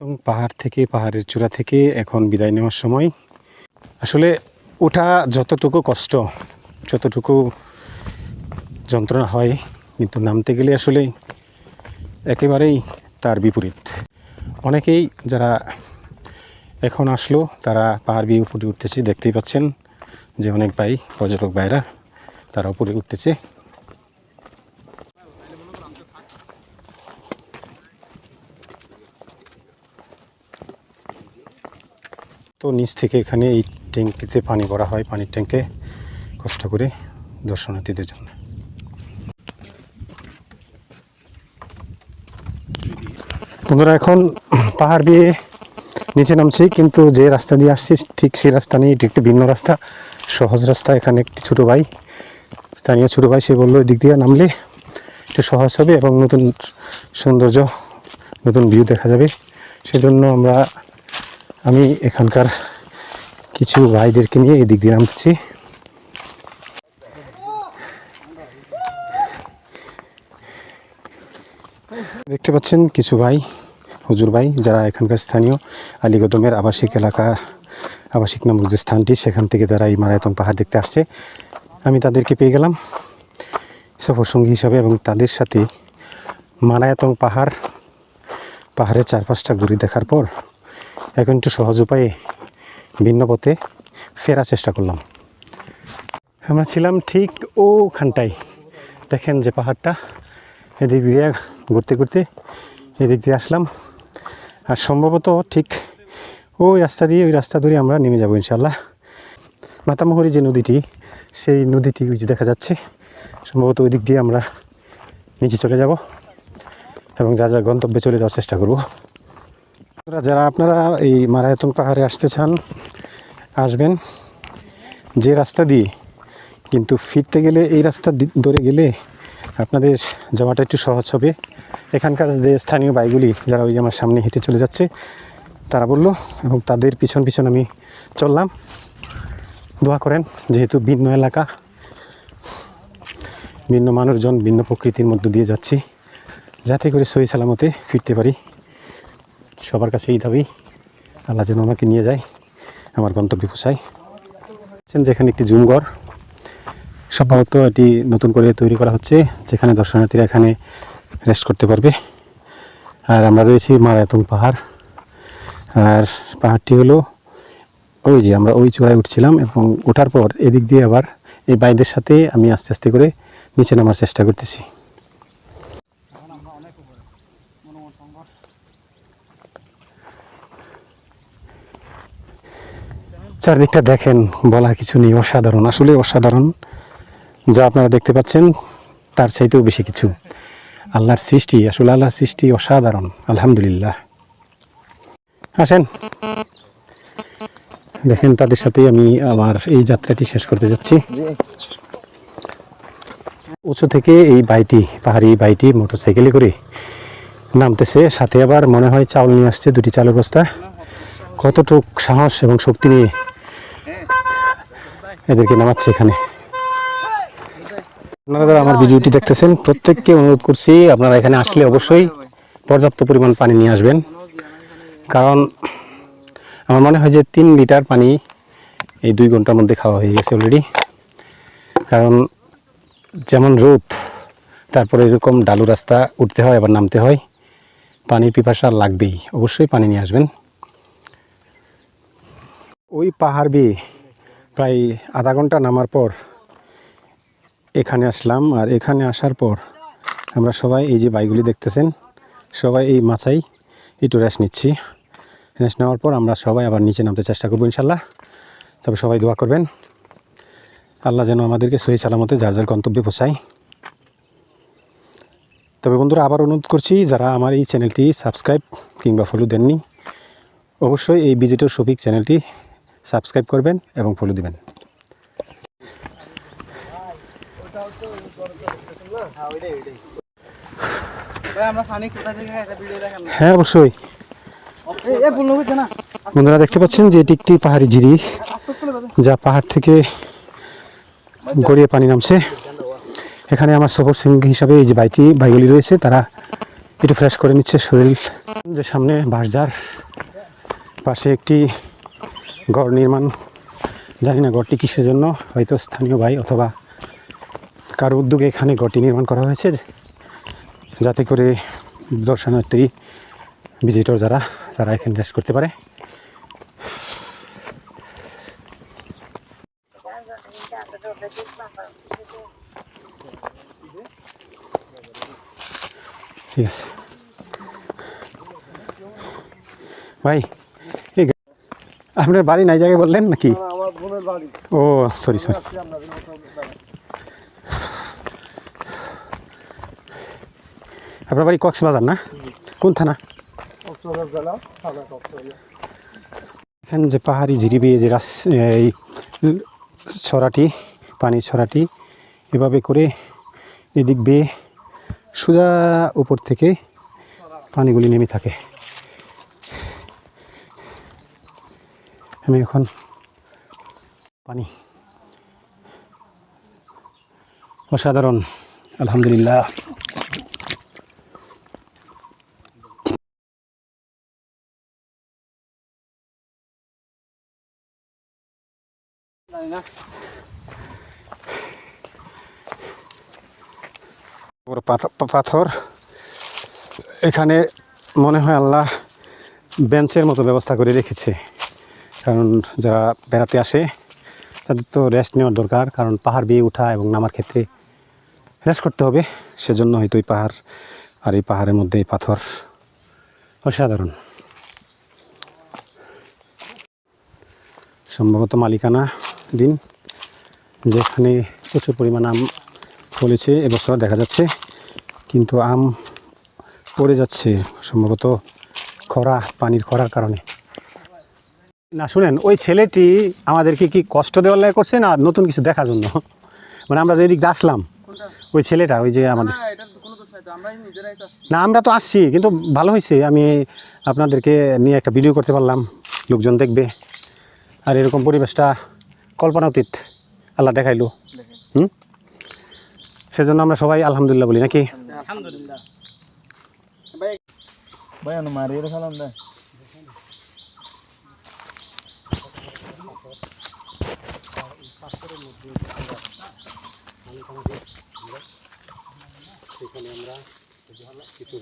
এবং পাহাড় থেকে, পাহাড়ের চূড়া থেকে এখন বিদায় নেওয়ার সময়। আসলে ওঠা যতটুকু কষ্ট, যতটুকু যন্ত্রণা হয়, কিন্তু নামতে গেলে আসলে একেবারেই তার বিপরীত। অনেকেই যারা এখন আসলো, তারা পাহাড় বিয়ে উপরে উঠতেছে, দেখতেই পাচ্ছেন যে অনেক ভাই, পর্যটক ভাইরা তারা উপরে উঠতেছে। তো নিচ থেকে এখানে এই ট্যাঙ্কিতে পানি ভরা হয়, পানির ট্যাঙ্কে কষ্ট করে দর্শনার্থীদের জন্য। বন্ধুরা, এখন পাহাড় দিয়ে নিচে নামছি, কিন্তু যে রাস্তা দিয়ে আসছি, ঠিক সেই রাস্তা নেই, এটি একটি ভিন্ন রাস্তা। সহজ রাস্তা, এখানে একটি ছোটো ভাই, স্থানীয় ছোটো ভাই, সে বলল, এদিক দিয়ে নামলে একটু সহজ হবে এবং নতুন সৌন্দর্য, নতুন ভিউ দেখা যাবে। সেজন্য আমরা আমি এখানকার কিছু ভাইদেরকে নিয়ে এদিক দিয়ে নামতেছি দেখতে পাচ্ছেন কিছু ভাই, হুজুর ভাই, যারা এখানকার স্থানীয় আলীগদমের আবাসিক এলাকা, আবাসিক নামক যে স্থানটি, সেখান থেকে তারা এই মারায়তন পাহাড় দেখতে আসছে। আমি তাদেরকে পেয়ে গেলাম সফর সঙ্গী হিসাবে এবং তাদের সাথে মারায়তন পাহাড়, পাহাড়ের চারপাশটা ঘুরে দেখার পর এখন একটু সহজ উপায়ে ভিন্ন পথে ফেরার চেষ্টা করলাম। আমরা ছিলাম ঠিক ওখানটায়। দেখেন যে পাহাড়টা এদিক দিয়ে ঘুরতে ঘুরতে এদিক দিয়ে আসলাম। আর সম্ভবত ঠিক ওই রাস্তা দিয়ে ওই রাস্তা ধরে আমরা নেমে যাব ইনশাল্লাহ মাতামহরি যে নদীটি, সেই নদীটি যে দেখা যাচ্ছে, সম্ভবত ওই দিক দিয়ে আমরা নিচে চলে যাব এবং যা যা গন্তব্যে চলে যাওয়ার চেষ্টা করব। যারা আপনারা এই মারায়তন পাহাড়ে আসতে চান, আসবেন। যে রাস্তা দিয়ে কিন্তু ফিরতে গেলে, এই রাস্তা ধরে গেলে আপনাদের যাওয়াটা একটু সহজ হবে। এখানকার যে স্থানীয় বাইগুলি যারা ওই আমার সামনে হেঁটে চলে যাচ্ছে, তারা বলল, এবং তাদের পিছন পিছন আমি চললাম। দোয়া করেন, যেহেতু ভিন্ন এলাকা, ভিন্ন মানুষজন, ভিন্ন প্রকৃতির মধ্য দিয়ে যাচ্ছি। যাতে করে সহি সালামতে ফিরতে পারি। সবার কাছে এই দাবি, আল্লাহ যেন আমাকে নিয়ে যায়, আমার গন্তব্যে দেখছেন যেখানে একটি জুমঘর সম্ভবত এটি নতুন করে তৈরি করা হচ্ছে, যেখানে দর্শনার্থীরা এখানে রেস্ট করতে পারবে। আর আমরা রয়েছি মারায়তন পাহাড়। আর পাহাড়টি হলো ওই যে আমরা ওই চূড়ায় উঠছিলাম এবং ওঠার পর এদিক দিয়ে আবার এই বাইদের সাথে আমি আস্তে আস্তে করে নিচে নামার চেষ্টা করতেছি। চারদিকটা দেখেন, বলার কিছু নেই, অসাধারণ। আসলে অসাধারণ, যা আপনারা দেখতে পাচ্ছেন, তার চাইতেও বেশি কিছু। আল্লাহর সৃষ্টি, আসলে আল্লাহর সৃষ্টি অসাধারণ, আলহামদুলিল্লাহ। আসেন। দেখেন, তাদের সাথে আমি আমার এই যাত্রাটি শেষ করতে যাচ্ছি। উঁচু থেকে এই বাইটি পাহাড়ি বাইটি মোটরসাইকেলে করে নামতেছে। সাথে আবার মনে হয় চাউল নিয়ে আসছে, দুটি চালের বস্তা। কতটুক সাহস এবং শক্তি নিয়ে এদেরকে নামাচ্ছে এখানে? আপনারা যারা আমার ভিডিওটি দেখতেছেন, প্রত্যেককে অনুরোধ করছি, আপনারা এখানে আসলে অবশ্যই পর্যাপ্ত পরিমাণ পানি নিয়ে আসবেন। কারণ আমার মনে হয় যে তিন লিটার পানি এই দুই ঘণ্টার মধ্যে খাওয়া হয়ে গেছে অলরেডি কারণ যেমন রোদ, তারপরে এরকম ডালু রাস্তা উঠতে হয়, আবার নামতে হয়, পানির পিপাসা লাগবেই। অবশ্যই পানি নিয়ে আসবেন। ওই পাহাড় বেয়ে প্রায় আধা ঘণ্টা নামার পর এখানে আসলাম। আর এখানে আসার পর আমরা সবাই এই যে বাইকগুলি দেখতেছেন, সবাই এই মাচাই একটু রেস্ট নিচ্ছি। রেস্ট নেওয়ার পর আমরা সবাই আবার নিচে নামতে চেষ্টা করব ইনশাল্লাহ। তবে সবাই দোয়া করবেন। আল্লাহ যেন আমাদেরকে সহি সালামতে যার যার গন্তব্যে পৌঁছায়। তবে বন্ধুরা আবার অনুরোধ করছি, যারা আমার এই চ্যানেলটি সাবস্ক্রাইব কিংবা ফলো দেননি, অবশ্যই এই ভিজিটর শফিক চ্যানেলটি সাবস্ক্রাইব করবেন এবং ফলো দিবেন। হ্যাঁ অবশ্যই। বন্ধুরা দেখতে পাচ্ছেন যে এটি একটি পাহাড়ি জিরি যা পাহাড় থেকে গড়িয়ে পানি নামছে। এখানে আমার সফর সঙ্গী হিসাবে এই যে বাইটি বাইগুলি রয়েছে, তারা একটু ফ্রেশ করে নিচ্ছে শরীর। যে সামনে বাসজার পাশে একটি ঘর নির্মাণ। জানি না ঘরটি কিসের জন্য, হয়তো স্থানীয় ভাই অথবা কারও উদ্যোগে এখানে ঘরটি নির্মাণ করা হয়েছে, যাতে করে দর্শনার্থী ভিজিটর যারা, তারা এখানে রেস্ট করতে পারে। ঠিক আছে। ভাই আপনার বাড়ি নাই জায়গায় বললেন নাকি? ও সরি সরি আপনার বাড়ি। কক্সবাজার না? কোন থানা? এখানে যে পাহাড়ি ঝিরি বেয়ে যে রাস এই ছড়াটি পানির ছড়াটি এভাবে করে এদিক বেয়ে সোজা উপর থেকে পানিগুলি নেমে থাকে। আমি এখন পানি। অসাধারণ, আলহামদুলিল্লাহ। পাথর। এখানে মনে হয় আল্লাহ বেঞ্চের মতো ব্যবস্থা করে রেখেছে। কারণ যারা বেড়াতে আসে, তাদের তো রেস্ট নেওয়ার দরকার। কারণ পাহাড় বেয়ে ওঠা এবং নামার ক্ষেত্রে রেস্ট করতে হবে, সেজন্য হয়তো এই পাহাড় আর এই পাহাড়ের মধ্যে এই পাথর অসাধারণ। সম্ভবত মালিকানা দিন, যেখানে প্রচুর পরিমাণ আম ফলেছে, এবছর দেখা যাচ্ছে। কিন্তু আম পড়ে যাচ্ছে, সম্ভবত খরা, পানির খরার কারণে। না শুনেন ওই ছেলেটি আমাদেরকে কি কষ্ট দেওয়ার লাগে করছে না নতুন কিছু দেখার জন্য? মানে আমরা যেদিক আসলাম ওই ছেলেটা ওই যে আমাদের। না আমরা তো আসছি কিন্তু ভালো হয়েছে আমি আপনাদেরকে নিয়ে একটা ভিডিও করতে পারলাম লোকজন দেখবে। আর এরকম পরিবেশটা কল্পনাতীত আল্লাহ দেখাইলো। হুম? সেজন্য আমরা সবাই আলহামদুলিল্লাহ বলি নাকি? আলহামদুলিল্লাহ। সেখানে আমরা কিছু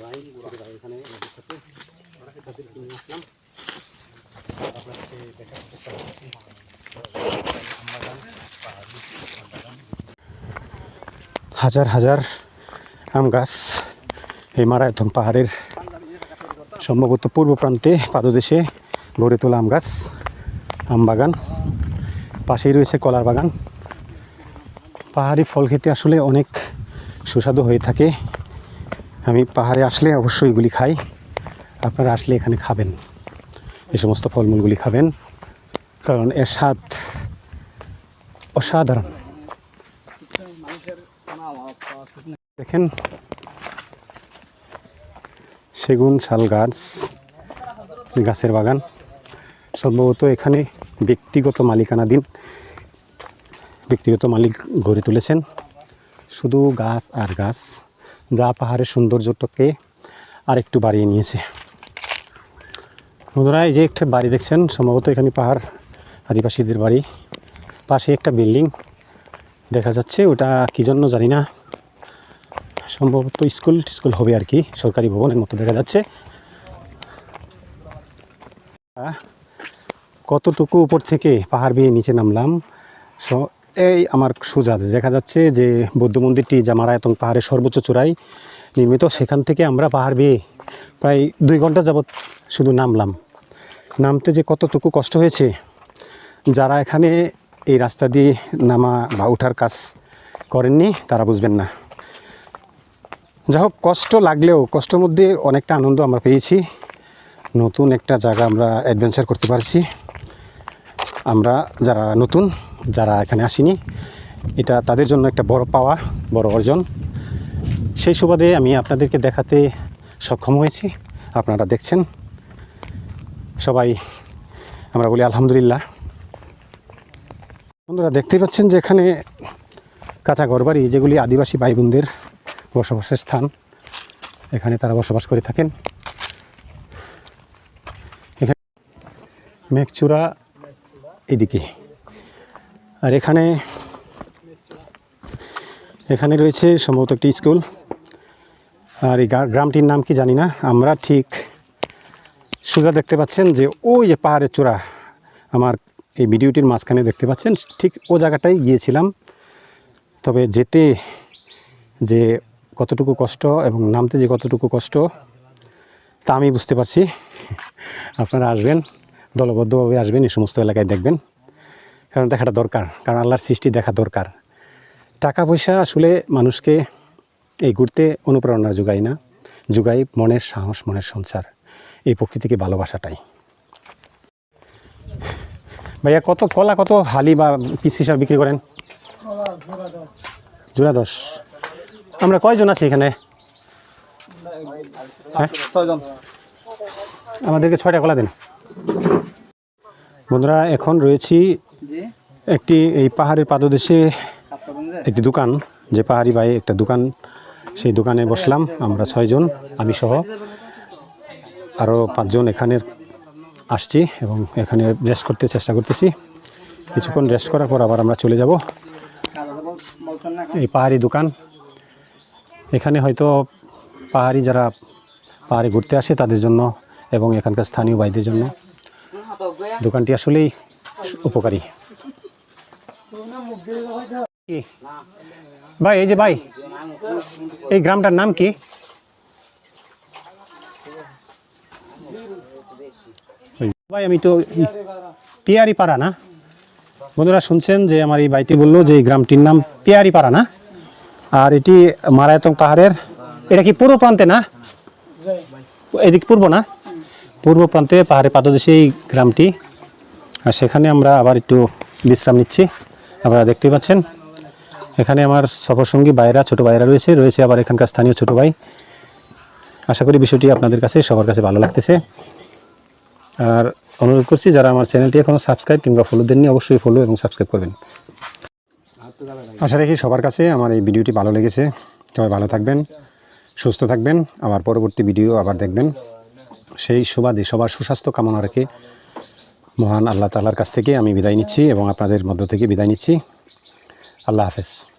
এখানে আমাদের সাথে আসলাম হাজার হাজার আম গাছ এই মারায়তন পাহাড়ের সম্ভবত পূর্ব প্রান্তে, পাদদেশে গড়ে তোলা আম গাছ, আম বাগান। পাশেই রয়েছে কলার বাগান। পাহাড়ি ফল খেতে আসলে অনেক সুস্বাদু হয়ে থাকে। আমি পাহাড়ে আসলে অবশ্যই এগুলি খাই। আপনারা আসলে এখানে খাবেন। এই সমস্ত ফলমূলগুলি খাবেন। কারণ এর স্বাদ অসাধারণ। দেখেন, সেগুন, শাল গাছ, গাছের বাগান। সম্ভবত এখানে ব্যক্তিগত মালিকানাধীন ব্যক্তিগত মালিক গড়ে তুলেছেন। শুধু গাছ আর গাছ, যা পাহাড়ের সৌন্দর্যটাকে আর একটু বাড়িয়ে নিয়েছে। বন্ধুরা, এই যে একটা বাড়ি দেখছেন, সম্ভবত এখানে পাহাড়, আদিবাসীদের বাড়ি। পাশে একটা বিল্ডিং দেখা যাচ্ছে, ওটা কী জন্য জানি না। সম্ভবত স্কুল স্কুল হবে আর কি, সরকারি ভবনের মতো দেখা যাচ্ছে। কতটুকু উপর থেকে পাহাড় বেয়ে নিচে নামলাম এই আমার সোজা দেখা যাচ্ছে যে বৌদ্ধ মন্দিরটি যা মারায়তন পাহাড়ের সর্বোচ্চ চূড়ায় নির্মিত, সেখান থেকে আমরা পাহাড় বেয়ে প্রায় দুই ঘণ্টা যাবৎ শুধু নামলাম। নামতে যে কতটুকু কষ্ট হয়েছে, যারা এখানে এই রাস্তা দিয়ে নামা বা ওঠার কাজ করেননি, তারা বুঝবেন না। যাই হোক, কষ্ট লাগলেও, কষ্টের মধ্যে অনেকটা আনন্দ আমরা পেয়েছি। নতুন একটা জায়গা আমরা অ্যাডভেঞ্চার করতে পারছি। আমরা যারা নতুন, যারা এখানে আসিনি, এটা তাদের জন্য একটা বড় পাওয়া, বড় অর্জন। সেই সুবাদে আমি আপনাদেরকে দেখাতে সক্ষম হয়েছি। আপনারা দেখছেন। সবাই, আমরা বলি আলহামদুলিল্লাহ। বন্ধুরা, দেখতেই পাচ্ছেন যে এখানে কাঁচা ঘরবাড়ি, যেগুলি আদিবাসী ভাই বোনদের বসবাসের স্থান, এখানে তারা বসবাস করে থাকেন। এখানে মেঘচূড়া এদিকে। আর এখানে এখানে রয়েছে সম্ভবত একটি স্কুল। আর এই গ্রামটির নাম কি জানি না। আমরা ঠিক সোজা দেখতে পাচ্ছেন যে ওই যে পাহাড়ের চূড়া, আমার এই ভিডিওটির মাঝখানে দেখতে পাচ্ছেন, ঠিক ও জায়গাটাই গিয়েছিলাম। তবে যেতে যে কতটুকু কষ্ট এবং নামতে যে কতটুকু কষ্ট, তা আমি বুঝতে পারছি। আপনারা আসবেন। দলবদ্ধভাবে আসবেন, এই সমস্ত এলাকায় দেখবেন। কারণ দেখাটা দরকার, কারণ আল্লাহর সৃষ্টি দেখা দরকার। টাকা পয়সা আসলে মানুষকে এই ঘুরতে অনুপ্রেরণা যোগায় না, যোগায় মনের সাহস, মনের সঞ্চার। এই প্রকৃতিকে ভালোবাসাটাই। ভাইয়া, কত কলা, কত হালি বা পিস হিসাবে বিক্রি করেন? জোড়া দশ। আমরা কয়জন আছি এখানে? হ্যাঁ? ছয়জন আমাদেরকে ছয়টা কলা দিন। বন্ধুরা এখন রয়েছি একটি এই পাহাড়ের পাদদেশে একটি দোকান। যে পাহাড়ি ভাই একটা দোকান সেই দোকানে বসলাম। আমরা ছয়জন আমি সহ আরও পাঁচজন এখানে আসছি এবং এখানে রেস্ট করতে চেষ্টা করতেছি। কিছুক্ষণ রেস্ট করার পর আবার আমরা চলে যাব? এই পাহাড়ি দোকান। এখানে হয়তো পাহাড়ি যারা পাহাড়ে ঘুরতে আসে তাদের জন্য এবং এখানকার স্থানীয় ভাইদের জন্য দোকানটি আসলেই উপকারী। ভাই, এই যে ভাই, এই গ্রামটার নাম কি? ভাই, আমি তো পিয়ারি পাড়া না? বন্ধুরা শুনছেন যে আমার এই ভাইটি বলল যে এই গ্রামটির নাম পিয়ারি পাড়া না? আর এটি মারায়তং পাহাড়ের, এটা কি পূর্ব প্রান্তে না? এদিক পূর্ব না? পূর্ব প্রান্তে পাহাড়ে পাদদেশে এই গ্রামটি। আর সেখানে আমরা আবার একটু বিশ্রাম নিচ্ছি। আপনারা দেখতেই পাচ্ছেন, এখানে আমার সফরসঙ্গী বাইরা ছোট ভাইরা রয়েছে। রয়েছে আবার এখানকার স্থানীয় ছোট ভাই। আশা করি বিষয়টি আপনাদের কাছে, সবার কাছে ভালো লাগতেছে। আর অনুরোধ করছি, যারা আমার চ্যানেলটি এখনও সাবস্ক্রাইব কিংবা ফলো দেননি, অবশ্যই ফলো এবং সাবস্ক্রাইব করবেন। আশা রাখি সবার কাছে আমার এই ভিডিওটি ভালো লেগেছে। সবাই ভালো থাকবেন, সুস্থ থাকবেন। আমার পরবর্তী ভিডিও আবার দেখবেন। সেই সুবাদে সবার সুস্বাস্থ্য কামনা রেখে মহান আল্লাহ তালার কাছ থেকে আমি বিদায় নিচ্ছি এবং আপনাদের মধ্য থেকে বিদায় নিচ্ছি। আল্লাহ হাফেজ।